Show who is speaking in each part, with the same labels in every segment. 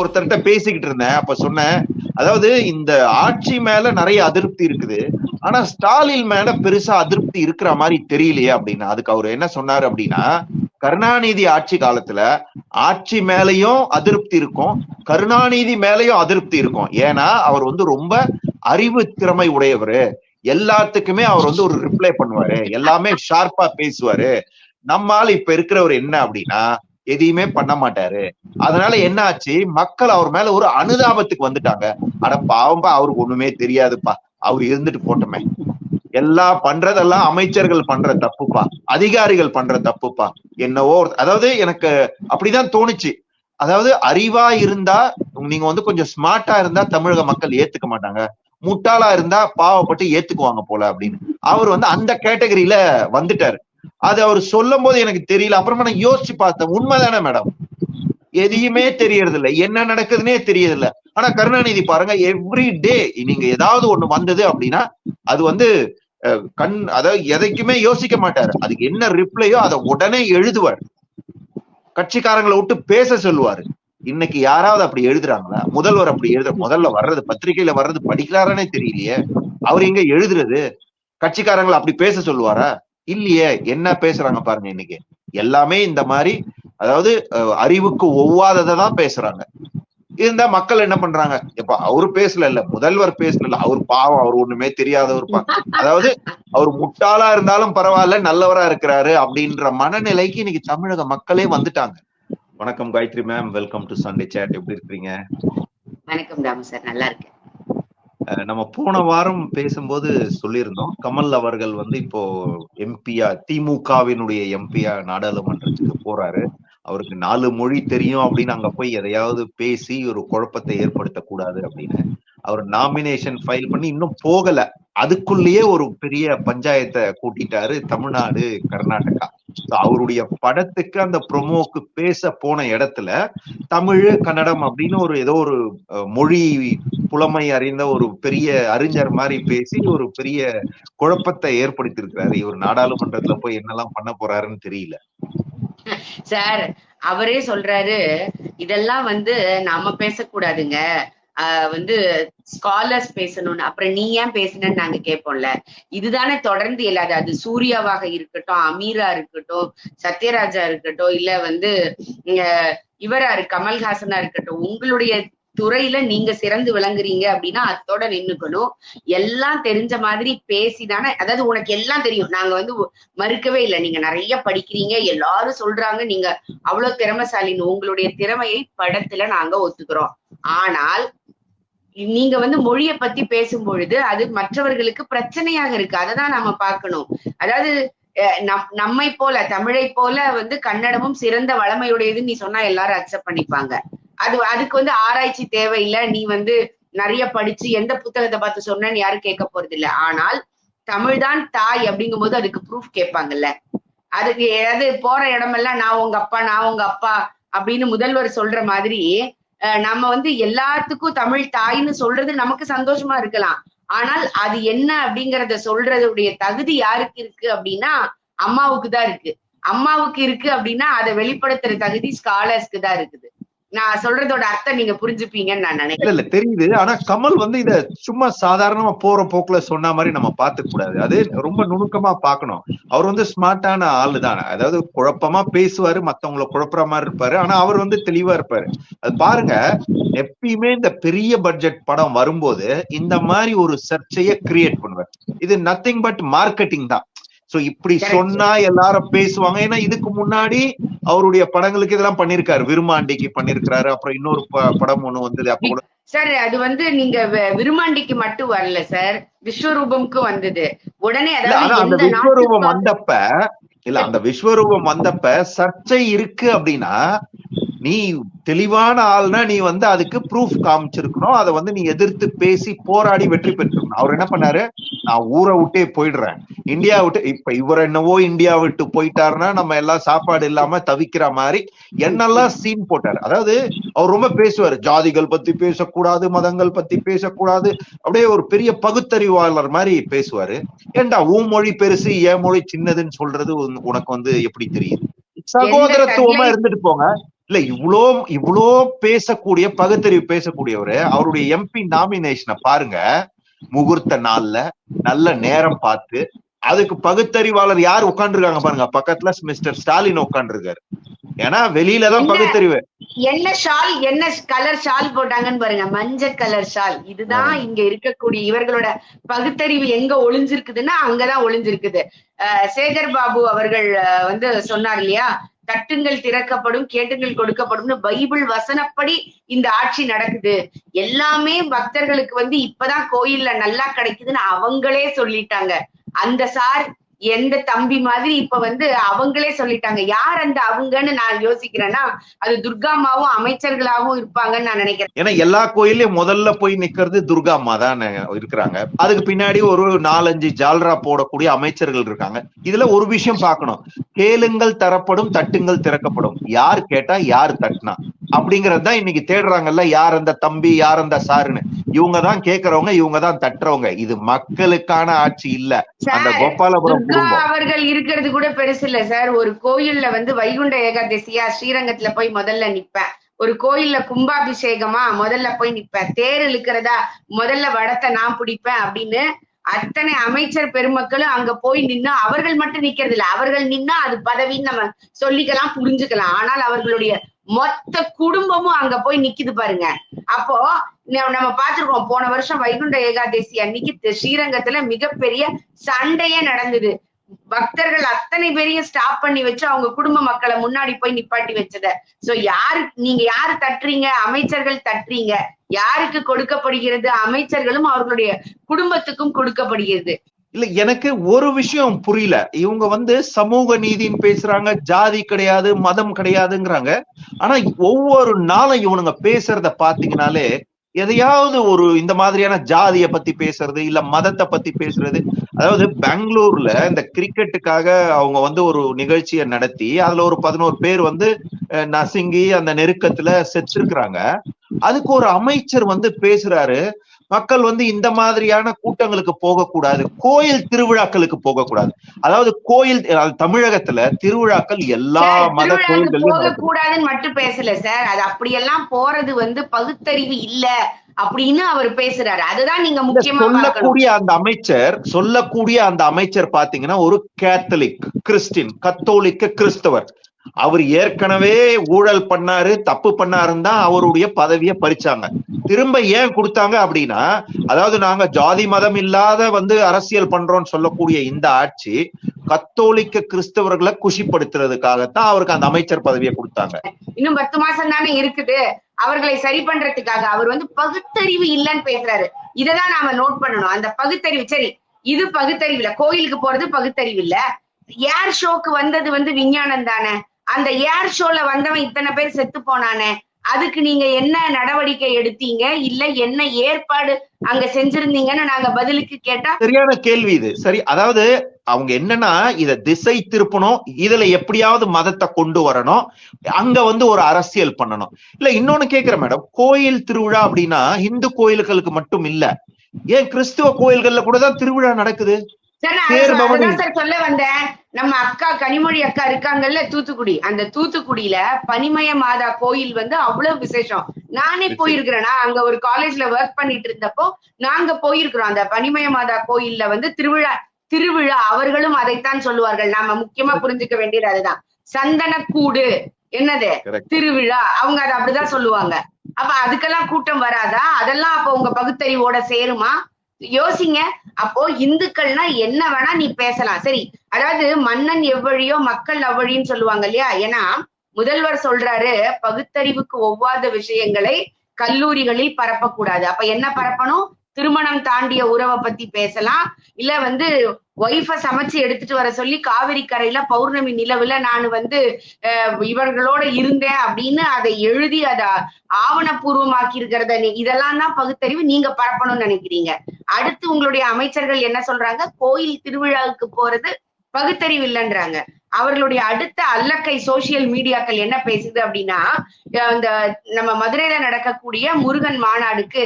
Speaker 1: ஒருத்தர்கிட்ட பேசிக்கிட்டு இருந்தேன். அப்ப சொன்னேன் அதாவது இந்த ஆட்சி மேல நிறைய அதிருப்தி இருக்குது. ஆனா ஸ்டாலின் மேல பெருசா அதிருப்தி இருக்கிற மாதிரி தெரியலையே அப்படின்னு. அதுக்கு அவர் என்ன சொன்னாரு அப்படின்னா கருணாநிதி ஆட்சி காலத்துல ஆட்சி மேலயும் அதிருப்தி இருக்கும் கருணாநிதி மேலயும் அதிருப்தி இருக்கும். ஏன்னா அவர் வந்து ரொம்ப அறிவு திறமை உடையவரு. எல்லாத்துக்குமே அவர் வந்து ஒரு ரிப்ளை பண்ணுவாரு. எல்லாமே ஷார்ப்பா பேசுவாரு. நம்மால் இப்ப இருக்கிறவர் என்ன அப்படின்னா எதையுமே பண்ண மாட்டாரு. அதனால என்ன ஆச்சு மக்கள் அவர் மேல ஒரு அனுதாபத்துக்கு வந்துட்டாங்க. அட பாவம்பா அவருக்கு ஒண்ணுமே தெரியாதுப்பா. அவர் இருந்துட்டு போட்டோமே. எல்லாம் பண்றதெல்லாம் அமைச்சர்கள் பண்ற தப்புப்பா. அதிகாரிகள் பண்ற தப்புப்பா. என்னவோ அதாவது எனக்கு அப்படிதான் தோணுச்சு. அதாவது அறிவா இருந்தா நீங்க வந்து கொஞ்சம் ஸ்மார்ட்டா இருந்தா தமிழக மக்கள் ஏத்துக்க மாட்டாங்க. முட்டாளா இருந்தா பாவப்பட்டு ஏத்துக்குவாங்க போல அப்படின்னு. அவர் வந்து அந்த கேட்டகரியில வந்துட்டாரு. அது அவர் சொல்லும் போது எனக்கு தெரியல. அப்புறமா நான் யோசிச்சு பார்த்தேன். உண்மைதானே மேடம் எதையுமே தெரியறது இல்லை என்ன நடக்குதுன்னே தெரியறது இல்லை ஆனா கருணாநிதி பாருங்க எவ்ரி டே நீங்க ஏதாவது ஒண்ணு வந்தது அப்படின்னா அது வந்து கண் அதாவது எதைக்குமே யோசிக்க மாட்டாரு. அதுக்கு என்ன ரிப்ளையோ அதை உடனே எழுதுவார். கட்சிக்காரங்களை விட்டு பேச சொல்லுவாரு. இன்னைக்கு யாராவது அப்படி எழுதுறாங்களா? முதல்வர் அப்படி எழுத முதல்ல வர்றது பத்திரிகையில வர்றது படிக்கிறாரானே தெரியலையே. அவர் எங்க எழுதுறது? கட்சிக்காரங்களை அப்படி பேச சொல்லுவாரா? இல்லையே என்ன பேசுறாங்க பாருங்க இன்னைக்கு. எல்லாமே இந்த மாதிரி அதாவது அறிவுக்கு ஒவ்வாததை தான் பேசுறாங்க. இருந்தா மக்கள் என்ன பண்றாங்க? எப்ப அவரு பேசல இல்ல முதல்வர் பேசல அவர் பாவம் அவர் ஒண்ணுமே தெரியாதவர் பா அதாவது அவர் முட்டாளா இருந்தாலும் பரவாயில்ல நல்லவரா இருக்கிறாரு அப்படின்ற மனநிலைக்கு இன்னைக்கு தமிழக மக்களே வந்துட்டாங்க. வணக்கம் Gayathri ma'am welcome to Sunday chat எப்படி இருக்கிறீங்க?
Speaker 2: வணக்கம் ராமு சார் நல்லா இருக்கேன்.
Speaker 1: நம்ம போன வாரம் பேசும்போது சொல்லியிருந்தோம். கமல் அவர்கள் வந்து இப்போ எம்பியா திமுகவினுடைய எம்பியா நாடாளுமன்றத்துக்கு போறாரு. அவருக்கு நாலு மொழி தெரியும் அப்படின்னு அங்க போய் எதையாவது பேசி ஒரு குழப்பத்தை ஏற்படுத்தக்கூடாது அப்படின்னு. அவர் நாமினேஷன் ஃபைல் பண்ணி இன்னும் போகல. அதுக்குள்ளேயே ஒரு பெரிய பஞ்சாயத்தை கூட்டிட்டாரு தமிழ்நாடு கர்நாடகா. அவருடைய படத்துக்கு அந்த ப்ரொமோக்கு பேச போன இடத்துல தமிழ் கன்னடம் அப்படின்னு ஒரு ஏதோ ஒரு மொழி புலமை அறிந்த ஒரு பெரிய அறிஞர் மாதிரி பேசி ஒரு பெரிய குழப்பத்தை ஏற்படுத்தியிருக்கிறாரு. இவர் நாடாளுமன்றத்துல போய் என்னெல்லாம் பண்ண போறாருன்னு தெரியல.
Speaker 2: சார் அவரே சொல்றாரு இதெல்லாம் வந்து நாம பேசக்கூடாதுங்க. வந்து ஸ்காலர்ஸ் பேசணும்னு. அப்புறம் நீ ஏன் பேசணும்னு நாங்க கேட்போம்ல இதுதானே தொடர்ந்து இல்லாத அது சூர்யாவாக இருக்கட்டும் அமீரா இருக்கட்டும் சத்யராஜா இருக்கட்டும் இல்ல வந்து இவரா கமல்ஹாசனா இருக்கட்டும் உங்களுடைய துறையில நீங்க சிறந்து விளங்குறீங்க அப்படின்னா அத்தோட நின்னுக்கணும். எல்லாம் தெரிஞ்ச மாதிரி பேசிதானே அதாவது உனக்கு எல்லாம் தெரியும். நாங்க வந்து மறுக்கவே இல்லை. நீங்க நிறைய படிக்கிறீங்க எல்லாரும் சொல்றாங்க நீங்க அவ்வளவு திறமைசாலின்னு. உங்களுடைய திறமையை படத்துல நாங்க ஒத்துக்கிறோம். ஆனால் நீங்க வந்து மொழியை பத்தி பேசும் பொழுது அது மற்றவர்களுக்கு பிரச்சனையாக இருக்கு. அதை தான் பார்க்கணும். அதாவது அஹ், நம்மை போல தமிழை போல வந்து கன்னடமும் சிறந்த வளமையுடையதுன்னு நீ சொன்னா எல்லாரும் அக்செப்ட் பண்ணிப்பாங்க. அது அதுக்கு வந்து ஆராய்ச்சி தேவையில்லை. நீ வந்து நிறைய படிச்சு எந்த புத்தகத்தை பார்த்து சொன்னு யாரும் கேட்க போறது இல்ல ஆனால் தமிழ்தான் தாய் தாய் அப்படிங்கும்போது அதுக்கு ப்ரூஃப் கேட்பாங்கல்ல. அதுக்கு ஏதாவது போற இடமெல்லாம் நான் உங்க அப்பா நான் உங்க அப்பா அப்படின்னு முதல்வர் சொல்ற மாதிரி நம்ம வந்து எல்லாத்துக்கும் தமிழ் தாய்ன்னு சொல்றது நமக்கு சந்தோஷமா இருக்கலாம். ஆனால் அது என்ன அப்படிங்கறத சொல்றதுடைய தகுதி யாருக்கு இருக்கு அப்படின்னா அம்மாவுக்கு தான் இருக்கு. அம்மாவுக்கு இருக்கு அப்படின்னா அதை வெளிப்படுத்துற தகுதி ஸ்காலர்ஸ்க்கு தான் இருக்குது. நான் சொல்றதோட அர்த்தம் நீங்க புரிஞ்சுப்பீங்கன்னு நான் நினைக்கிறேன்.
Speaker 1: இல்ல இல்ல தெரியுது. ஆனா கமல் வந்து இத சும்மா சாதாரணமா போற போக்குல சொன்ன மாதிரி நம்ம பாத்துக்க கூடாது. அது ரொம்ப நுணுக்கமா பாக்கணும் அவர் வந்து ஸ்மார்ட்டான ஆளு தான் அதாவது குழப்பமா பேசுவாரு மத்தவங்கள குழப்புற மாதிரி இருப்பாரு. ஆனா அவர் வந்து தெளிவா இருப்பாரு. அது பாருங்க எப்பயுமே இந்த பெரிய பட்ஜெட் படம் வரும்போது இந்த மாதிரி ஒரு சர்ச்சையை கிரியேட் பண்ணுவார். இது நத்திங் பட் மார்க்கெட்டிங் தான். சோ இப்படி. சொன்னா எல்லாரும் பேசுவாங்க. ஏன்னா இதுக்கு முன்னாடி அவருடைய படங்களுக்கு இதெல்லாம் பண்ணிருக்காரு. விருமாண்டிக்கு பண்ணிருக்காரு அப்புறம் இன்னொரு படம் ஒண்ணு வந்தது. அப்ப கூட
Speaker 2: சார் அது வந்து நீங்க விருமாண்டிக்கு மட்டும் வரல சார். விஸ்வரூபம்க்கு வந்தது. உடனே
Speaker 1: அந்த விஸ்வரூபம் வந்தப்ப இல்ல அந்த விஸ்வரூபம் வந்தப்ப சர்ச்சை இருக்கு அப்படின்னா நீ தெளிவான ஆள்னா நீ வந்து அதுக்கு ப்ரூஃப் காமிச்சிருக்கணும். அதை வந்து நீ எதிர்த்து பேசி போராடி வெற்றி பெற்றிருக்கணும் அவர் என்ன பண்ணாரு? நான் ஊரை விட்டே போயிடுறேன். இந்தியா விட்டு இப்ப இவர் என்னவோ இந்தியா விட்டு போயிட்டாருன்னா நம்ம எல்லாம் சாப்பாடு இல்லாம தவிக்கிற மாதிரி என்னெல்லாம் சீன் போட்டாரு? அதாவது அவர் ரொம்ப பேசுவாரு ஜாதிகள் பத்தி பேசக்கூடாது மதங்கள் பத்தி பேசக்கூடாது அப்படியே ஒரு பெரிய பகுத்தறிவாளர் மாதிரி பேசுவாரு. ஏண்டா உன் மொழி பெருசு என் மொழி சின்னதுன்னு சொல்றது உன்- உனக்கு வந்து எப்படி தெரியுது? சகோதரத்துவமா இருந்துட்டு போங்க. இல்ல இவ்ளோ இவ்ளோ பேசக்கூடிய பகுத்தறிவு பேசக்கூடியவரு அவருடைய எம்பி நாமினேஷனை பாருங்க. முகூர்த்த நாள்ல நல்ல நேரம் பார்த்து அதுக்கு பகுத்தறிவாளர் யார் உட்கார்ந்துருக்காங்க பாருங்க. பக்கத்துல மிஸ்டர் ஸ்டாலின் உட்கார்ந்துருக்காரு. ஏன்னா வெளியில தான்
Speaker 2: இல்ல.
Speaker 1: பகுத்தறிவு.
Speaker 2: என்ன ஷால் என்ன கலர் ஷால் போட்டாங்கன்னு பாருங்க. மஞ்சள் கலர் ஷால். இதுதான் இங்க இருக்கக்கூடிய இவர்களோட பகுத்தறிவு எங்க ஒளிஞ்சிருக்குதுன்னா அங்கதான் ஒளிஞ்சிருக்குது. சேகர் பாபு அவர்கள் வந்து சொன்னார் இல்லையா? தட்டுங்கள் திறக்கப்படும் கேட்டுங்கள் கொடுக்கப்படும்னு பைபிள் வசனப்படி இந்த ஆட்சி நடக்குது. எல்லாமே பக்தர்களுக்கு வந்து இப்பதான் கோயில்ல நல்லா கிடைக்குதுன்னு அவங்களே சொல்லிட்டாங்க. அந்த சார் எந்த தம்பி மாதிரி இப்ப வந்து அவங்களே சொல்லிட்டாங்க. யார் அந்த அவங்கன்னு நான் யோசிக்கிறேன்னா அது துர்காமாவும் அமைச்சர்களாவும் இருப்பாங்கன்னு நான் நினைக்கிறேன்.
Speaker 1: ஏன்னா எல்லா கோயிலையும் முதல்ல போய் நிக்கிறது துர்காமா தான் இருக்கிறாங்க. அதுக்கு பின்னாடி ஒரு நாலஞ்சு ஜால்ரா போடக்கூடிய அமைச்சர்கள் இருக்காங்க. இதுல ஒரு விஷயம் பார்க்கணும். கேளுங்கள் தரப்படும் தட்டுங்கள் திறக்கப்படும். யார் கேட்டா யார் தட்டினா. அப்படிங்கறது தான் இன்னைக்கு தேடுறாங்கல்ல யார் அந்த தம்பி யார் அந்த சாருன்னு. இவங்க தான் கேக்குறவங்க இவங்க தான் தட்டுறவங்க. இது மக்களுக்கான ஆட்சி இல்ல. அந்த கோபாலபுரம்
Speaker 2: அவர்கள் இருக்கிறது கூட பெருசு இல்ல சார். ஒரு கோயில்ல வந்து வைகுண்ட ஏகாதசியா ஸ்ரீரங்கத்துல போய் முதல்ல நிப்பேன். ஒரு கோயில்ல கும்பாபிஷேகமா முதல்ல போய் நிப்பேன். தேர் இழுக்கிறதா முதல்ல வடத்தை நான் பிடிப்பேன் அப்படின்னு அத்தனை அமைச்சர் பெருமக்களும் அங்க போய் நின்னு அவர்கள் மட்டும் நிக்கிறது இல்ல அவர்கள் நின்னா அது பதவின்னு நம்ம சொல்லிக்கலாம் புரிஞ்சுக்கலாம். ஆனால் அவர்களுடைய மொத்த குடும்பமும் அங்க போய் நிக்குது பாருங்க. அப்போ நம்ம பார்த்திருக்கோம் போன வருஷம் வைகுண்ட ஏகாதசி அன்னைக்கு ஸ்ரீரங்கத்துல மிகப்பெரிய சண்டையே நடந்தது. பக்தர்கள் அத்தனை பேரையும் ஸ்டாப் பண்ணி வச்சு அவங்க குடும்ப மக்களை முன்னாடி போய் நிப்பாட்டி வச்சத. சோ யாரு நீங்க யாரு தட்டுறீங்க? அமைச்சர்கள் தட்டுறீங்க. யாருக்கு கொடுக்கப்படுகிறது? அமைச்சர்களும் அவர்களுடைய குடும்பத்துக்கும் கொடுக்கப்படுகிறது.
Speaker 1: இல்ல எனக்கு ஒரு விஷயம் புரியல. இவங்க வந்து சமூக நீதின்னு பேசுறாங்க ஜாதி கிடையாது மதம் கிடையாதுங்கிறாங்க. ஆனா ஒவ்வொரு நாளும் இவனுங்க பேசுறத பாத்தீங்கன்னாலே எதையாவது ஒரு இந்த மாதிரியான ஜாதிய பத்தி பேசுறது இல்ல மதத்தை பத்தி பேசுறது. அதாவது பெங்களூர்ல இந்த கிரிக்கெட்டுக்காக அவங்க வந்து ஒரு நிகழ்ச்சியை நடத்தி அதுல ஒரு பதினோரு பேர் வந்து நசுங்கி அந்த நெருக்கத்துல செச்சிருக்கிறாங்க அதுக்கு ஒரு அமைச்சர் வந்து பேசுறாரு. மக்கள் வந்து இந்த மாதிரியான கூட்டங்களுக்கு போகக்கூடாது. கோயில் திருவிழாக்களுக்கு போகக்கூடாது. அதாவது கோயில் தமிழகத்துல திருவிழாக்கள் எல்லா மத நடக்குது.
Speaker 2: கூடாதுன்னு மட்டும் பேசல சார். அது அப்படியெல்லாம் போறது வந்து பகுத்தறிவு இல்ல அப்படின்னு அவர் பேசுறாரு. அதுதான் நீங்க முக்கியமா
Speaker 1: சொல்லக்கூடிய அந்த அமைச்சர் சொல்லக்கூடிய அந்த அமைச்சர் பாத்தீங்கன்னா ஒரு கேத்தலிக் கிறிஸ்டின் கத்தோலிக்க கிறிஸ்தவர் அவர் ஏற்கனவே ஊழல் பண்ணாரு தப்பு பண்ணாருன்னு தான் அவருடைய பதவியை பறிச்சாங்க. திரும்ப ஏன் கொடுத்தாங்க அப்படின்னா அதாவது நாங்க ஜாதி மதம் இல்லாத வந்து அரசியல் பண்றோம்னு சொல்லக்கூடிய இந்த ஆட்சி கத்தோலிக்க கிறிஸ்தவர்களை குஷிப்படுத்துறதுக்காகத்தான் அவருக்கு அந்த அமைச்சர் பதவியை கொடுத்தாங்க.
Speaker 2: இன்னும் பத்து மாசம் தானே இருக்குது. அவர்களை சரி பண்றதுக்காக அவர் வந்து பகுத்தறிவு இல்லைன்னு பேசுறாரு. இதைதான் நாம நோட் பண்ணணும். அந்த பகுத்தறிவு சரி இது பகுத்தறிவு இல்ல. கோயிலுக்கு போறது பகுத்தறிவு இல்ல. ஏர் ஷோக்கு வந்தது வந்து விஞ்ஞானம் தானே. அந்த ஏர் ஷோல வந்தவன் இத்தனை பேர் செத்து போனானே அதுக்கு நீங்க என்ன நடவடிக்கை எடுத்தீங்க? இல்ல என்ன ஏற்பாடு அங்க செஞ்சிருந்தீங்கன்னு நாங்க பதிலுக்கு கேட்டா?
Speaker 1: சரியான கேள்வி இது. சரி அதாவது அவங்க என்னன்னா இத திசை திருப்பணும் இதுல எப்படியாவது மதத்தை கொண்டு வரணும் அங்க வந்து ஒரு அரசியல் பண்ணணும். இல்ல இன்னொன்னு கேக்குறேன் மேடம். கோயில் திருவிழா அப்படின்னா இந்து கோயில்களுக்கு மட்டும் இல்ல. ஏன் கிறிஸ்துவ கோயில்கள்ல கூட தான் திருவிழா நடக்குது?
Speaker 2: சார் சொல்ல வந்தேன். நம்ம அக்கா கனிமொழி அக்கா இருக்காங்கல்ல தூத்துக்குடி. அந்த தூத்துக்குடியில பனிமய மாதா கோயில் வந்து அவ்வளவு விசேஷம். நானே. போயிருக்கிறேன்னா அங்க ஒரு காலேஜ்ல ஒர்க் பண்ணிட்டு இருந்தப்போ நாங்க போயிருக்கிறோம். அந்த பனிமய மாதா கோயில்ல வந்து திருவிழா திருவிழா அவர்களும் அதைத்தான் சொல்லுவார்கள். நாம முக்கியமா புரிஞ்சுக்க வேண்டியது அதுதான். சந்தனக்கூடு. என்னது. திருவிழா. அவங்க அதை அப்படிதான் சொல்லுவாங்க. அப்ப அதுக்கெல்லாம் கூட்டம் வராதா? அதெல்லாம் அப்ப உங்க பகுத்தறிவோட சேருமா? யோசிங்க. அப்போ இந்துக்கள்னா என்ன வேணா நீ பேசலாம். சரி அதாவது மன்னன் எவ்வழியோ மக்கள் அவ்வழின்னு சொல்லுவாங்க இல்லையா? ஏன்னா முதல்வர் சொல்றாரு பகுத்தறிவுக்கு ஒவ்வாத விஷயங்களை கல்லூரிகளில் பரப்பக்கூடாது. அப்ப என்ன பரப்பணும்? திருமணம் தாண்டிய உறவை பத்தி பேசலாம். இல்ல வந்து ஒய்ஃப சமைச்சு எடுத்துட்டு வர சொல்லி காவிரி கரையில பௌர்ணமி நிலவுல நான் வந்து இவர்களோட இருந்தேன் அப்படின்னு அதை எழுதி அதை ஆவணப்பூர்வமாக்கி இருக்கிறத நீ- இதெல்லாம் தான் பகுத்தறிவு நீங்க பரப்பணும்னு நினைக்கிறீங்க. அடுத்து உங்களுடைய அமைச்சர்கள் என்ன சொல்றாங்க? கோயில் திருவிழாவுக்கு போறது பகுத்தறிவு இல்லைன்றாங்க. அவர்களுடைய அடுத்த அல்லக்கை சோசியல் மீடியாக்கள் என்ன பேசுது அப்படின்னா இந்த நம்ம மதுரையில நடக்கக்கூடிய முருகன் மாநாடுக்கு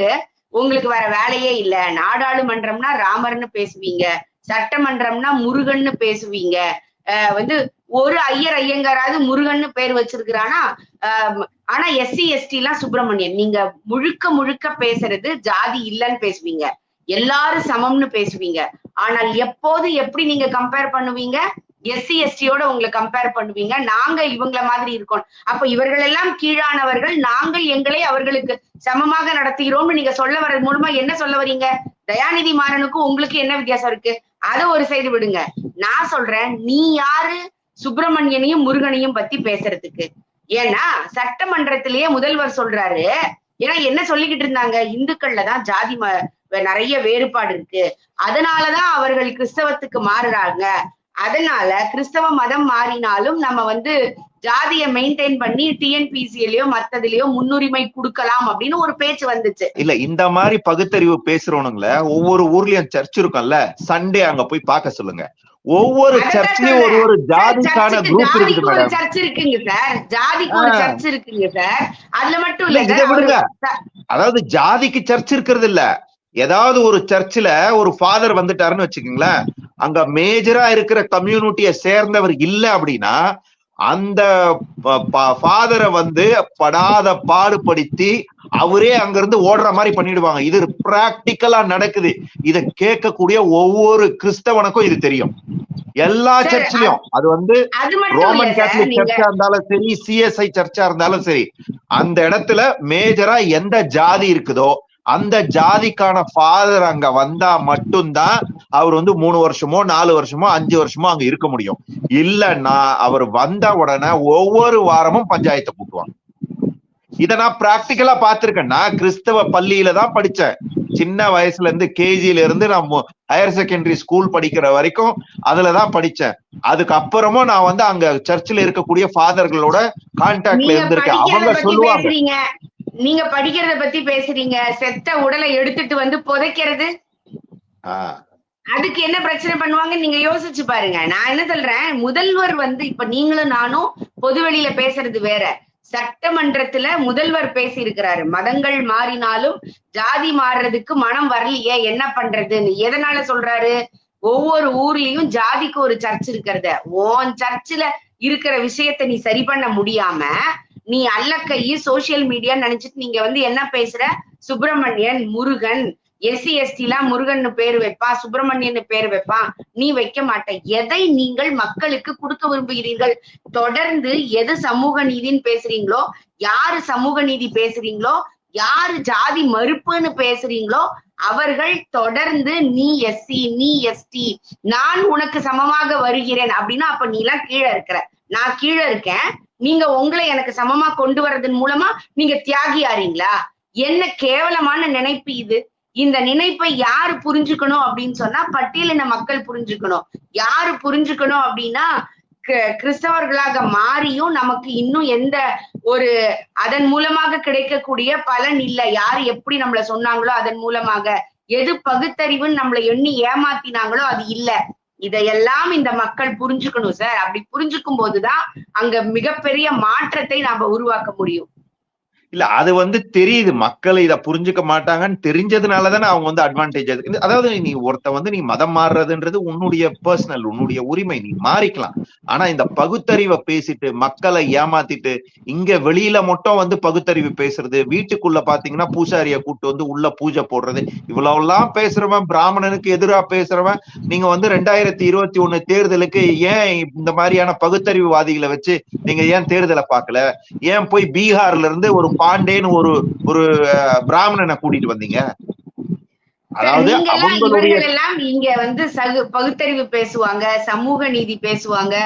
Speaker 2: உங்களுக்கு வேற வேலையே இல்ல. நாடாளுமன்றம்னா ராமர்னு பேசுவீங்க. சட்டமன்றம்னா முருகன்னு பேசுவீங்க. அஹ், வந்து ஒரு ஐயர் ஐயங்காராவது முருகன்னு பேர் வச்சிருக்கிறானா? ஆஹ், ஆனா எஸ்சி எஸ்டி எல்லாம் சுப்பிரமணியன். நீங்க முழுக்க முழுக்க பேசுறது ஜாதி இல்லைன்னு பேசுவீங்க. எல்லாரும் சமம்னு பேசுவீங்க. ஆனால் எப்போது எப்படி நீங்க கம்பேர் பண்ணுவீங்க? எஸ்சி எஸ்டியோட உங்களை கம்பேர் பண்ணுவீங்க. நாங்க இவங்கள மாதிரி இருக்கோம். அப்ப இவர்கள் எல்லாம் கீழானவர்கள் நாங்கள் எங்களை அவர்களுக்கு சமமாக நடத்துகிறோம்னு நீங்க சொல்ல வர்றது மூலமா என்ன சொல்ல வரீங்க தயாநிதி மாறனுக்கும் உங்களுக்கு என்ன வித்தியாசம் இருக்கு? அதை ஒரு சைடு விடுங்க. நான் சொல்றேன் நீ யாரு? சுப்பிரமணியனையும் முருகனையும் பத்தி பேசுறதுக்கு. ஏன்னா சட்டமன்றத்திலேயே முதல்வர் சொல்றாரு. ஏன்னா என்ன சொல்லிக்கிட்டு இருந்தாங்க? இந்துக்கள்ல தான் ஜாதி ம- நிறைய வேறுபாடு இருக்கு. அதனாலதான் அவர்கள் கிறிஸ்தவத்துக்கு மாறுறாங்க. அதனால கிறிஸ்தவ மதம் மாறினாலும் நம்ம வந்து ஜாதியை மெயின்டைன் பண்ணி டிஎன்பிசிலயோ மத்ததுலயோ முன்னுரிமை கொடுக்கலாம் அப்படின்னு ஒரு பேச்சு வந்துச்சு.
Speaker 1: இல்ல இந்த மாதிரி பகுத்தறிவு பேசுறவனுங்கள ஒவ்வொரு ஊர்லயும் சர்ச் இருக்கும்ல சண்டே அங்க போய் பார்க்க சொல்லுங்க. ஒவ்வொரு சர்ச்லயும் ஒரு ஒரு ஜாதிக்கான குரூப் இருக்குது மேடம்
Speaker 2: சர்ச் இருக்குங்க சார். ஜாதிக்கு ஒரு. சர்ச் இருக்குங்க சார். அதுல மட்டும்
Speaker 1: இல்ல விடுங்க. அதாவது ஜாதிக்கு சர்ச் இருக்கிறது இல்ல. ஏதாவது ஒரு சர்ச்சில் ஒரு ஃபாதர் வந்துட்டாருன்னு வச்சுக்கோங்களேன் அங்க மேஜரா இருக்கிற கம்யூனிட்டியை சேர்ந்தவர் இல்ல அப்படின்னா அந்த ஃபாதரை வந்து படாத பாடுபடுத்தி அவரே அங்க இருந்து ஓடுற மாதிரி பண்ணிடுவாங்க. இது பிராக்டிக்கலா நடக்குது. இத கேட்கக்கூடிய ஒவ்வொரு கிறிஸ்தவனுக்கும் இது தெரியும். எல்லா
Speaker 2: Sir,
Speaker 1: சர்ச்லயும் அது வந்து ரோமன் கேத்தலிக் சர்ச்சா இருந்தாலும் சரி சிஎஸ்ஐ சர்ச்சா இருந்தாலும் சரி அந்த இடத்துல மேஜரா எந்த ஜாதி இருக்குதோ அந்த ஜாதிக்கான ஃபாதர் அங்க வந்தா மட்டும்தான் அவர் வந்து மூணு வருஷமோ நாலு வருஷமோ அஞ்சு வருஷமோ அங்க இருக்க முடியும். இல்லன்னா அவர் வந்த உடனே ஒவ்வொரு வாரமும் பஞ்சாயத்தை கூட்டுவாங்க. இத நான் பிராக்டிக்கலா பார்த்திருக்கேன். நான் கிறிஸ்தவ பள்ளியில தான் படிச்சேன் சின்ன வயசுல இருந்து கேஜில இருந்து நான் ஹையர் செகண்டரி ஸ்கூல் படிக்கிற வரைக்கும் அதுலதான் படிச்சேன் அதுக்கப்புறமும் நான் வந்து அங்க சர்ச்சில் இருக்கக்கூடிய ஃபாதர்களோட கான்டாக்ட்ல இருந்திருக்கேன். அவங்க சொல்லுவாங்க.
Speaker 2: நீங்க படிக்கிறத பத்தி பேசுறீங்க. செத்த உடலை எடுத்துட்டு வந்து புதைக்கிறது. அதுக்கு என்ன பிரச்சனை பண்ணுவாங்கன்னு நீங்க யோசிச்சு பாருங்க. நான் என்ன சொல்றேன்? முதல்வர் வந்து இப்ப நீங்களும் நானும் பொதுவெளியில பேசுறது வேற. சட்டமன்றத்துல முதல்வர் பேசி இருக்கிறாரு மதங்கள் மாறினாலும் ஜாதி மாறுறதுக்கு மனம் வரலையே. என்ன பண்றதுன்னு. எதனால சொல்றாரு? ஒவ்வொரு ஊர்லயும் ஜாதிக்கு ஒரு சர்ச் இருக்கிறத. உன் சர்ச்சில் இருக்கிற விஷயத்த நீ சரி பண்ண முடியாம நீ அல்லக்கையு சோசியல் மீடியா நினைச்சிட்டு நீங்க வந்து என்ன பேசுற? சுப்பிரமணியன் முருகன். எஸ்சி எஸ்டி எல்லாம் முருகன் பேர் வைப்பா சுப்பிரமணியன் பேர் வைப்பான் நீ வைக்க மாட்ட. எதை நீங்கள் மக்களுக்கு கொடுக்க விரும்புகிறீர்கள்? தொடர்ந்து எது சமூக நீதின்னு பேசுறீங்களோ யாரு சமூக நீதி பேசுறீங்களோ யாரு ஜாதி மறுப்புன்னு பேசுறீங்களோ அவர்கள் தொடர்ந்து நீ எஸ்சி நீ எஸ்டி நான் உனக்கு சமமாக வருகிறேன் அப்படின்னா அப்ப நீ எல்லாம் கீழே இருக்கிற. நான் கீழே இருக்கேன். நீங்க உங்களை எனக்கு சமமா கொண்டு வர்றதன் மூலமா நீங்க தியாகி ஆறீங்களா? என்ன கேவலமான நினைப்பு இது. இந்த நினைப்பை யாரு புரிஞ்சுக்கணும் அப்படின்னு சொன்னா பட்டியலின மக்கள் புரிஞ்சுக்கணும். யாரு புரிஞ்சுக்கணும் அப்படின்னா கிறிஸ்தவர்களாக மாறியும் நமக்கு இன்னும் எந்த ஒரு அதன் மூலமாக கிடைக்கக்கூடிய பலன் இல்ல. யார் எப்படி நம்மள சொன்னாங்களோ அதன் மூலமாக. எது பகுத்தறிவுன்னு நம்மளை எண்ணி ஏமாத்தினாங்களோ அது இல்ல. இதையெல்லாம் இந்த மக்கள் புரிஞ்சுக்கணும் சார். அப்படி புரிஞ்சுக்கும் போதுதான் அங்க மிகப்பெரிய மாற்றத்தை நாம உருவாக்க முடியும்.
Speaker 1: இல்ல அது வந்து தெரியுது. மக்கள் இத புரிஞ்சுக்க மாட்டாங்கன்னு தெரிஞ்சதுனாலதானே அவங்க வந்து அட்வான்டேஜ் அதாவது நீ ஒருத்த வந்து நீ மதம் மாறுறதுன்றது உன்னுடைய பர்சனல் உன்னுடைய உரிமை. நீ மாறிக்கலாம். ஆனா இந்த பகுத்தறிவை பேசிட்டு மக்களை ஏமாத்திட்டு இங்க வெளியில மட்டும் வந்து பகுத்தறிவு பேசுறது வீட்டுக்குள்ள பாத்தீங்கன்னா பூசாரிய கூட்டு வந்து உள்ள பூஜை போடுறது இவ்வளவு எல்லாம் பேசுறவன் பிராமணனுக்கு எதிரா பேசுறவன். நீங்க வந்து ரெண்டாயிரத்தி இருபத்தி ஒண்ணு தேர்தலுக்கு ஏன் இந்த மாதிரியான பகுத்தறிவுவாதிகளை வச்சு நீங்க ஏன் தேர்தலை பார்க்கல? ஏன் போய் பீகார்ல இருந்து ஒரு பாண்டேன்னு ஒரு ஒரு பிராமணனை கூட்டிட்டு வந்தீங்க. அதாவது அவங்களுடைய
Speaker 2: இங்க வந்து சகு பகுத்தறிவு பேசுவாங்க சமூக நீதி பேசுவாங்க.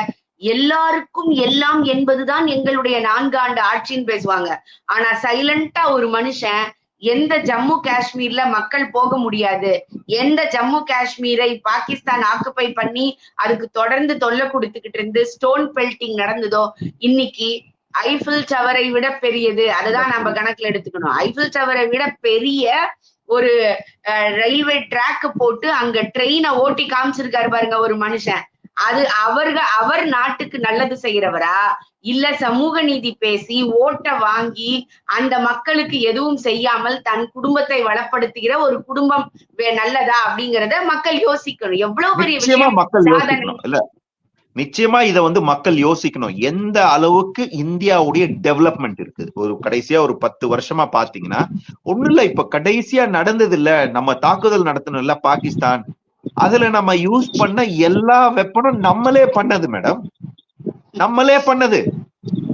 Speaker 2: எல்லாருக்கும் எல்லாம் என்பதுதான் எங்களுடைய நான்காண்டு ஆட்சின்னு பேசுவாங்க. ஆனா சைலண்டா ஒரு மனுஷன் எந்த ஜம்மு காஷ்மீர்ல மக்கள் போக முடியாது. எந்த ஜம்மு காஷ்மீரை பாகிஸ்தான் ஆக்குப்பை பண்ணி அதுக்கு தொடர்ந்து தொல்லை கொடுத்துக்கிட்டு இருந்து ஸ்டோன் பெல்டிங் நடந்ததோ இன்னைக்கு ஐஃபில் டவரை விட பெரியது. அதுதான் நம்ம கணக்குல எடுத்துக்கணும். ஐஃபில் டவரை விட பெரிய ஒரு ரயில்வே ட்ராக் போட்டு அங்க ட்ரெயினை ஓட்டி காமிச்சிருக்காரு பாருங்க ஒரு மனுஷன். அது அவர்க அவர் நாட்டுக்கு நல்லது செய்யறவரா? இல்ல சமூக நீதி பேசி ஓட்ட வாங்கி அந்த மக்களுக்கு எதுவும் செய்யாமல் தன் குடும்பத்தை வளப்படுத்துகிற ஒரு குடும்பம் நல்லதா அப்படிங்கறத மக்கள் யோசிக்கணும். எவ்வளவு பெரிய சாதனை.
Speaker 1: நிச்சயமா இதை வந்து மக்கள் யோசிக்கணும். எந்த அளவுக்கு இந்தியாவுடைய டெவலப்மெண்ட் இருக்கு? ஒரு கடைசியா ஒரு பத்து வருஷமா பாத்தீங்கன்னா ஒண்ணும் இல்ல இப்ப கடைசியா நடந்தது இல்ல நம்ம தாக்குதல் நடத்தணும் இல்ல பாகிஸ்தான். அதுல நம்ம யூஸ் பண்ண எல்லா வெப்பனும் நம்மளே பண்ணது மேடம் நம்மளே பண்ணது.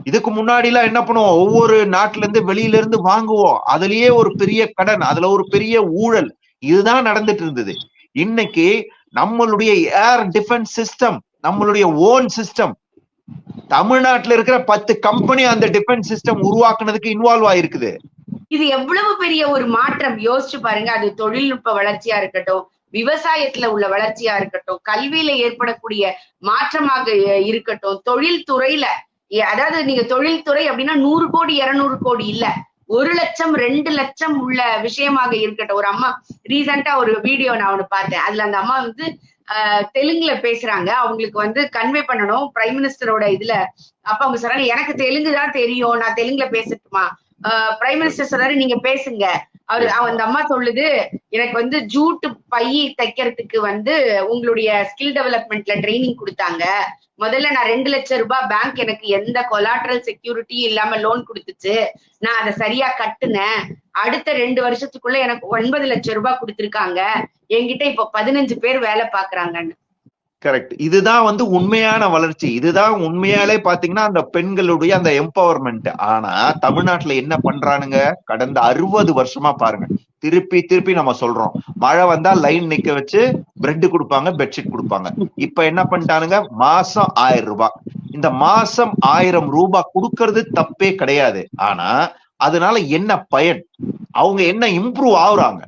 Speaker 1: இதுக்கு முன்னாடி எல்லாம் என்ன பண்ணுவோம்? ஒவ்வொரு நாட்டுல இருந்து வெளியில இருந்து வாங்குவோம். அதுலயே ஒரு பெரிய கடன் அதுல ஒரு பெரிய ஊழல். இதுதான் நடந்துட்டு இருந்தது. இன்னைக்கு நம்மளுடைய ஏர் டிஃபென்ஸ் சிஸ்டம் நம்மளுடைய ஓன் சிஸ்டம் தமிழ்நாட்டுல இருக்கிற பத்து கம்பெனி அந்த டிஃபென்ஸ் சிஸ்டம் உருவாக்குனதுக்கு இன்வால்வ் ஆயிருக்குது.
Speaker 2: இது எவ்வளவு பெரிய ஒரு மாற்றம்? யோசிச்சு பாருங்க. அது தொழில்நுட்ப வளர்ச்சியா இருக்கட்டும் விவசாயத்துல உள்ள வளர்ச்சியா இருக்கட்டும் கல்வியில ஏற்படக்கூடிய மாற்றமாக இருக்கட்டும் தொழில் துறையில அதாவது நீங்க தொழில்துறை அப்படின்னா நூறு கோடி இருநூறு கோடி இல்ல. ஒரு லட்சம் ரெண்டு லட்சம் உள்ள விஷயமாக இருக்கட்டும். ஒரு அம்மா ரீசெண்டா ஒரு வீடியோ நான் ஒண்ணு பார்த்தேன். அதுல அந்த அம்மா வந்து தெலுங்குல பேசுறாங்க. அவங்களுக்கு வந்து கன்வே பண்ணணும். பிரைம் மினிஸ்டரோட இதுல. அப்ப அவங்க சொல்றாங்க எனக்கு தெலுங்கு தான் தெரியும். நான் தெலுங்குல பேசட்டுமா? பிரைம் மினிஸ்டர் சொல்றாரு நீங்க பேசுங்க. அவரு அவ- அந்த அம்மா சொல்லுது எனக்கு வந்து ஜூட்டு பை தைக்கிறதுக்கு வந்து உங்களுடைய ஸ்கில் டெவலப்மெண்ட்ல ட்ரைனிங் கொடுத்தாங்க. முதல்ல நான் ரெண்டு லட்சம் ரூபாய் பேங்க் எனக்கு எந்த கொலாட்ரல் செக்யூரிட்டியும் இல்லாம லோன் கொடுத்துச்சு. நான் அதை சரியா கட்டுனேன். அடுத்த ரெண்டு வருஷத்துக்குள்ள எனக்கு ஒன்பது லட்சம் ரூபாய் கொடுத்திருக்காங்க. என்கிட்ட இப்ப பதினஞ்சு பேர் வேலை பாக்குறாங்கன்னு
Speaker 1: கரெக்ட் இதுதான் வந்து உண்மையான வளர்ச்சி. இதுதான் உண்மையாலே பாத்தீங்கன்னா அந்த பெண்களுடைய அந்த எம்பவர்மெண்ட் ஆனா தமிழ்நாட்டுல என்ன பண்றானுங்க? கடந்த அறுபது வருஷமா பாருங்க. திருப்பி திருப்பி நம்ம சொல்றோம். மழை வந்தா லைன் நிக்க வச்சு பிரெட் கொடுப்பாங்க பெட்ஷீட் கொடுப்பாங்க. இப்ப என்ன பண்ணிட்டானுங்க? மாசம் ஆயிரம் ரூபாய். இந்த மாசம் ஆயிரம் ரூபாய் கொடுக்கறது தப்பே கிடையாது. ஆனா அதனால என்ன பயன்? அவங்க என்ன இம்ப்ரூவ் ஆகுறாங்க?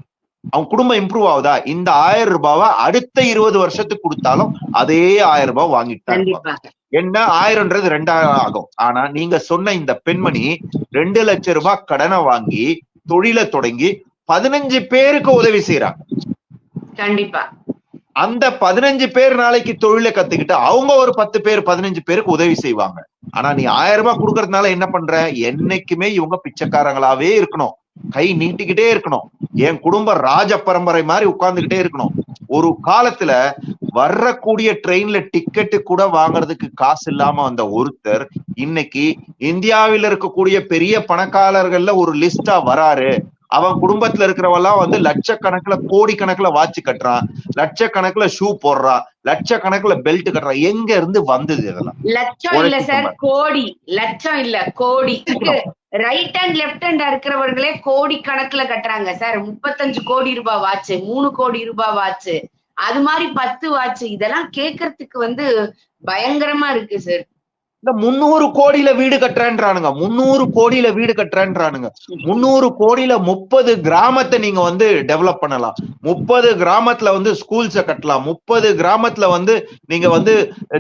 Speaker 1: அவங்க குடும்பம் இம்ப்ரூவ் ஆகுதா? இந்த ஆயிரம் ரூபாவை அடுத்த இருபது வருஷத்துக்கு கொடுத்தாலும் அதே ஆயிரம் ரூபாய் வாங்கிட்டு தான் இருப்பாங்க.
Speaker 2: கண்டிப்பா.
Speaker 1: என்ன? ஆயிரம்ன்றது ரெண்டாயிரம் ஆகும். ஆனா நீங்க சொன்ன இந்த பெண்மணி ரெண்டு லட்சம் ரூபாய் கடனை வாங்கி தொழிலை தொடங்கி பதினஞ்சு பேருக்கு உதவி செய்யறாங்க
Speaker 2: கண்டிப்பா.
Speaker 1: அந்த பதினஞ்சு பேர் நாளைக்கு தொழிலை கத்துக்கிட்டு அவங்க ஒரு பத்து பேர் பதினஞ்சு பேருக்கு உதவி செய்வாங்க. ஆனா நீ ஆயிரம் ரூபாய் கொடுக்கறதுனால என்ன பண்ற? என்னைக்குமே இவங்க பிச்சைக்காரங்களாவே இருக்கணும். கை நீட்டிக்கிட்டே இருக்கணும். என் குடும்ப ராஜ பரம்பரை மாதிரி உட்கார்ந்துகிட்டே இருக்கணும். ஒரு காலத்துல வரக்கூடிய ட்ரெயின்ல டிக்கெட்டு கூட வாங்குறதுக்கு காசு இல்லாம வந்த ஒருத்தர் இன்னைக்கு இந்தியாவில் இருக்கக்கூடிய பெரிய பணக்காரர்கள்ல ஒரு லிஸ்டா வராரு. அவன் குடும்பத்துல இருக்கிறவெல்லாம் வந்து லட்சக்கணக்குல கோடி கணக்குல வாட்ச் கட்டுறான். லட்சக்கணக்குல ஷூ போடுறான். லட்சக்கணக்குல பெல்ட் கட்டுறான். எங்க இருந்து வந்தது இதெல்லாம்?
Speaker 2: லட்சம் இல்ல சார் கோடி. லட்சம் இல்ல கோடி. ரைட் அண்ட் லெஃப்ட் ஹேண்டா இருக்கிறவர்களே கோடி கணக்குல கட்டுறாங்க சார் முப்பத்தஞ்சு கோடி ரூபாய் வாட்ச் மூணு கோடி ரூபாய் வாட்ச் அது மாதிரி பத்து வாட்ச் இதெல்லாம் கேக்குறதுக்கு வந்து பயங்கரமா இருக்கு சார்
Speaker 1: இந்த முந்நூறு கோடியில வீடு கட்டுறேன்றானுங்க. முன்னூறு கோடியில வீடு கட்டுறேன்றானுங்க. முந்நூறு கோடியில முப்பது கிராமத்தை நீங்க வந்து டெவலப் பண்ணலாம். முப்பது கிராமத்துல வந்து ஸ்கூல்ஸ கட்டலாம். முப்பது கிராமத்துல வந்து நீங்க வந்து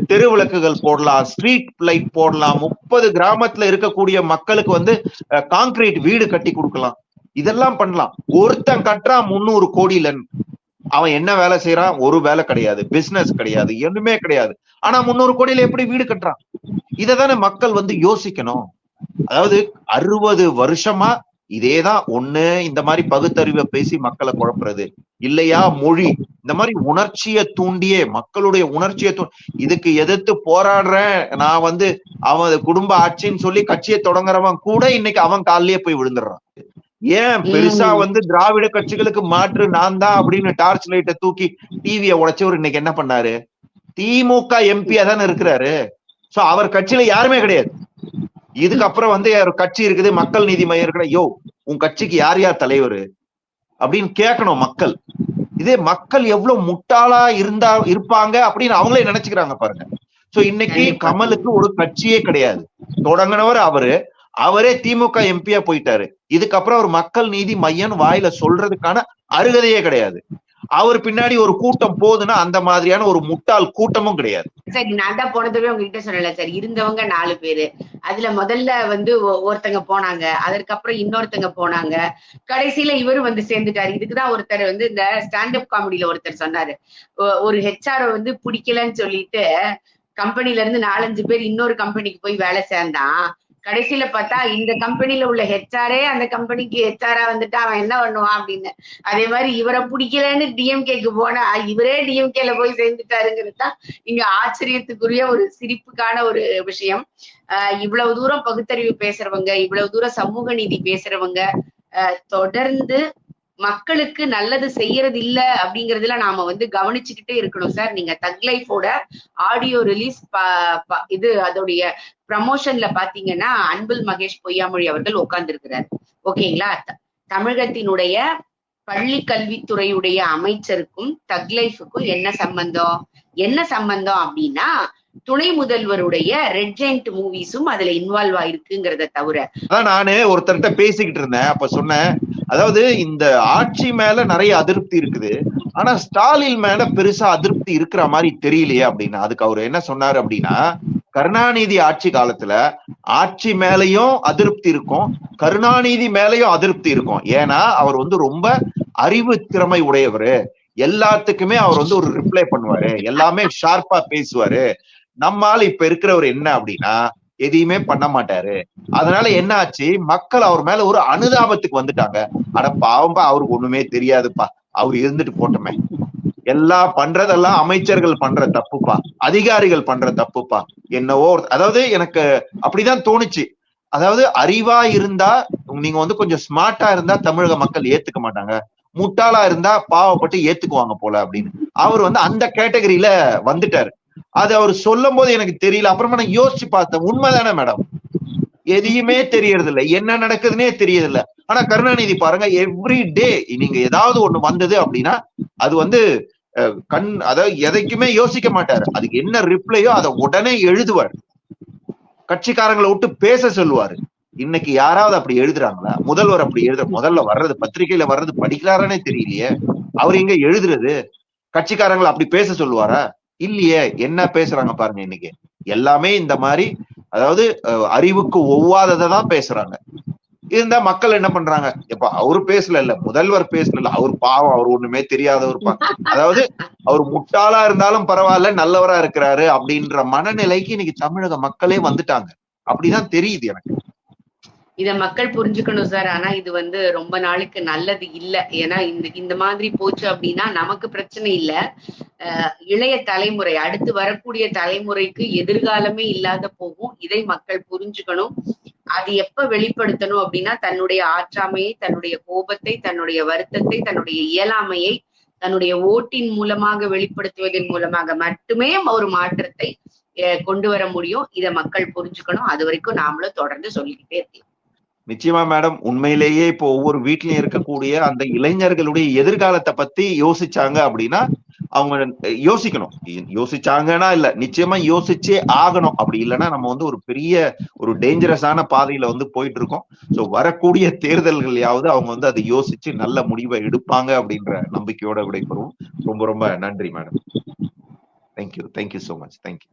Speaker 1: தெரு விளக்குகள் போடலாம் ஸ்ட்ரீட் லைட் போடலாம். முப்பது கிராமத்துல இருக்கக்கூடிய மக்களுக்கு வந்து காங்கிரீட் வீடு கட்டி கொடுக்கலாம். இதெல்லாம் பண்ணலாம். ஒருத்தன் கட்டுறான் முன்னூறு கோடியில. அவன் என்ன வேலை செய்யறான் ஒரு வேலை கிடையாது. பிசினஸ் கிடையாது. எதுவுமே கிடையாது. ஆனா முந்நூறு கோடியில எப்படி வீடு கட்டுறான்? இததானே மக்கள் வந்து யோசிக்கணும். அதாவது அறுபது வருஷமா இதேதான் ஒண்ணு இந்த மாதிரி பகுத்தறிவை பேசி மக்களை குழப்புறது. இல்லையா மொழி? இந்த மாதிரி உணர்ச்சியை தூண்டியே மக்களுடைய உணர்ச்சியை தூ இதுக்கு எதிர்த்து போராடுறேன். நான் வந்து அவன் குடும்ப ஆட்சின்னு சொல்லி கட்சியை தொடங்குறவன் கூட இன்னைக்கு அவன் கால்லயே போய் விழுந்துடுறான். ஏன் பெருசா. வந்து திராவிட கட்சிகளுக்கு மாற்று நான் தான் அப்படின்னு டார்ச் லைட்டை தூக்கி டிவியை உடைச்சவர் இன்னைக்கு என்ன பண்ணாரு? திமுக எம்பியா தானே இருக்கிறாரு. சோ அவர் கட்சியில யாருமே கிடையாது. இதுக்கப்புறம் வந்து கட்சி இருக்குது மக்கள் நீதி மையம் இருக்கிற யோ உன் கட்சிக்கு யார் யார் தலைவர்? அப்படின்னு கேட்கணும் மக்கள். இதே மக்கள் எவ்வளவு முட்டாளா இருந்தா இருப்பாங்க அப்படின்னு அவங்களே நினைச்சுக்கிறாங்க பாருங்க. சோ இன்னைக்கு. கமலுக்கு ஒரு கட்சியே கிடையாது. தொடங்கினவர் அவரு. அவரே திமுக எம்பியா போயிட்டாரு. இதுக்கப்புறம் அவர் மக்கள் நீதி மையம் வாயில சொல்றதுக்கான அருகதையே கிடையாது. அவர் பின்னாடி ஒரு கூட்டம் போகுதுன்னா அந்த மாதிரியான ஒரு முட்டாள் கூட்டமும் கிடையாது.
Speaker 2: சார் நான் தான் போன தடவை உங்ககிட்ட சொன்னல சார் இருந்தவங்க நாலு பேரு. அதுல முதல்ல வந்து ஒ- ஒருத்தங்க போனாங்க அதற்கப்புறம் இன்னொருத்தங்க போனாங்க. கடைசியில இவரும் வந்து சேர்ந்துட்டாரு. இதுக்குதான் ஒருத்தர் வந்து இந்த ஸ்டாண்டப் காமெடியில ஒருத்தர் சொன்னாரு. ஒ- ஒரு ஹெச்ஆர் வந்து பிடிக்கலன்னு சொல்லிட்டு கம்பெனில இருந்து நாலஞ்சு பேர் இன்னொரு கம்பெனிக்கு போய் வேலை சேர்ந்தான். கடைசியில பார்த்தா இந்த கம்பெனில உள்ள ஹெச்ஆரே அந்த கம்பெனிக்கு ஹெச்ஆரா வந்துட்டு அவன் என்ன பண்ணுவான் அப்படின்னு. அதே மாதிரி இவரை பிடிக்கலன்னு டிஎம்கேக்கு போனா இவரே டிஎம்கேல போய் சேர்ந்துட்டாருங்கிறது தான் இங்க ஆச்சரியத்துக்குரிய ஒரு சிரிப்புக்கான ஒரு விஷயம். ஆஹ் இவ்வளவு தூரம் பகுத்தறிவு பேசுறவங்க இவ்வளவு தூரம் சமூக நீதி பேசுறவங்க ஆஹ் தொடர்ந்து மக்களுக்கு நல்லது செய்யறது இல்ல அப்படிங்கறதுல நாம வந்து கவனிச்சுக்கிட்டே இருக்கணும் சார். நீங்க தக் லைஃபோட ஆடியோ ரிலீஸ் இது அதோடைய ப்ரமோஷன்ல பாத்தீங்கன்னா அன்பில் மகேஷ் பொய்யாமொழி அவர்கள் உட்கார்ந்து ஓகேங்களா? தமிழகத்தினுடைய பள்ளி கல்வித்துறையுடைய அமைச்சருக்கும் தக் லைஃபுக்கும் என்ன சம்பந்தம்? என்ன சம்பந்தம் அப்படின்னா துணை முதல்வருடைய ரெட் ஜெயிண்ட் மூவிஸும் அதுல இன்வால்வ் ஆயிருக்குங்கிறத தவிர.
Speaker 1: நானு ஒருத்தர்கிட்ட பேசிக்கிட்டு இருந்தேன். அப்ப சொன்னேன் அதாவது இந்த ஆட்சி மேல நிறைய அதிருப்தி இருக்குது. ஆனா ஸ்டாலின் மேல பெருசா அதிருப்தி இருக்கிற மாதிரி தெரியலையே அப்படின்னா அதுக்கு அவர் என்ன சொன்னாரு அப்படின்னா கருணாநிதி ஆட்சி காலத்துல ஆட்சி மேலயும் அதிருப்தி இருக்கும் கருணாநிதி மேலயும் அதிருப்தி இருக்கும். ஏன்னா அவர் வந்து ரொம்ப அறிவு திறமை உடையவரு. எல்லாத்துக்குமே அவர் வந்து ஒரு ரிப்ளை பண்ணுவாரு. எல்லாமே ஷார்ப்பா பேசுவாரு. நம்மால இப்ப இருக்கிறவர் என்ன அப்படின்னா எதையுமே பண்ண மாட்டாரு. அதனால என்ன ஆச்சு? மக்கள் அவர் மேல ஒரு அனுதாபத்துக்கு வந்துட்டாங்க. ஆனா பாவம்பா அவருக்கு ஒண்ணுமே தெரியாதுப்பா. அவர் இருந்துட்டு போட்டோமே. எல்லாம் பண்றதெல்லாம் அமைச்சர்கள் பண்ற தப்புப்பா. அதிகாரிகள் பண்ற தப்புப்பா. என்னவோ அதாவது எனக்கு அப்படிதான் தோணுச்சு. அதாவது அறிவா இருந்தா நீங்க வந்து கொஞ்சம் ஸ்மார்ட்டா இருந்தா தமிழக மக்கள் ஏத்துக்க மாட்டாங்க. முட்டாளா இருந்தா பாவப்பட்டு ஏத்துக்குவாங்க போல அப்படின்னு. அவர் வந்து அந்த கேட்டகரியில வந்துட்டாரு. அது அவர் சொல்லும் போது எனக்கு தெரியல. அப்புறமா நான் யோசிச்சு பார்த்தேன். உண்மைதானே மேடம்? எதையுமே தெரியறது இல்லை என்ன நடக்குதுன்னே தெரியறது ஆனா கருணாநிதி பாருங்க எவ்ரி டே நீங்க ஏதாவது ஒண்ணு வந்தது அப்படின்னா அது வந்து கண் அதாவது எதைக்குமே யோசிக்க மாட்டாரு. அதுக்கு என்ன ரிப்ளையோ அதை உடனே எழுதுவார். கட்சிக்காரங்களை விட்டு பேச சொல்லுவாரு. இன்னைக்கு யாராவது அப்படி எழுதுறாங்களா? முதல்வர் அப்படி எழுத முதல்ல வர்றது பத்திரிகையில வர்றது படிக்கிறாரனே தெரியலையே. அவர் எங்க எழுதுறது? கட்சிக்காரங்களை அப்படி பேச சொல்லுவாரா? இல்லையே என்ன பேசுறாங்க பாருங்க இன்னைக்கு. எல்லாமே இந்த மாதிரி அதாவது அறிவுக்கு ஒவ்வாததை தான் பேசுறாங்க. இருந்தா மக்கள் என்ன பண்றாங்க? இப்ப அவரு பேசல இல்ல முதல்வர் பேசல இல்ல அவர் பாவம் அவர் ஒண்ணுமே தெரியாதவர் அதாவது அவர் முட்டாளா இருந்தாலும் பரவாயில்ல நல்லவரா இருக்கிறாரு அப்படின்ற மனநிலைக்கு இன்னைக்கு தமிழக மக்களே வந்துட்டாங்க. அப்படிதான் தெரியுது எனக்கு.
Speaker 2: இத மக்கள் புரிஞ்சுக்கணும் சார். ஆனா இது வந்து ரொம்ப நாளுக்கு நல்லது இல்ல. ஏன்னா இந்த இந்த மாதிரி போச்சு அப்படின்னா நமக்கு பிரச்சனை இல்ல. இளைய தலைமுறை அடுத்து வரக்கூடிய தலைமுறைக்கு எதிர்காலமே இல்லாத போகும். இதை மக்கள் புரிஞ்சுக்கணும். அது எப்ப வெளிப்படுத்தணும் அப்படின்னா தன்னுடைய ஆற்றாமையை தன்னுடைய கோபத்தை தன்னுடைய வருத்தத்தை தன்னுடைய இயலாமையை தன்னுடைய ஓட்டின் மூலமாக வெளிப்படுத்துவதன் மூலமாக மட்டுமே ஒரு மாற்றத்தை அஹ் கொண்டு வர முடியும். இதை மக்கள் புரிஞ்சுக்கணும். அது வரைக்கும் நாமளும் தொடர்ந்து சொல்லிக்கிட்டே இருக்கலாம்.
Speaker 1: நிச்சயமா மேடம் உண்மையிலேயே இப்போ ஒவ்வொரு வீட்லயும் இருக்கக்கூடிய அந்த இளைஞர்களுடைய எதிர்காலத்தை பத்தி யோசிச்சாங்க அப்படின்னா அவங்க யோசிக்கணும். யோசிச்சாங்கன்னா இல்ல நிச்சயமா யோசிச்சே ஆகணும். அப்படி இல்லைன்னா நம்ம வந்து ஒரு பெரிய ஒரு டேஞ்சரஸான பாதையில வந்து போயிட்டு இருக்கோம் சோ வரக்கூடிய தேர்தல்களையாவது அவங்க வந்து அதை யோசிச்சு நல்ல முடிவை எடுப்பாங்க அப்படின்ற நம்பிக்கையோட விடைபெறுவோம். ரொம்ப ரொம்ப நன்றி madam thank you thank you so much thank you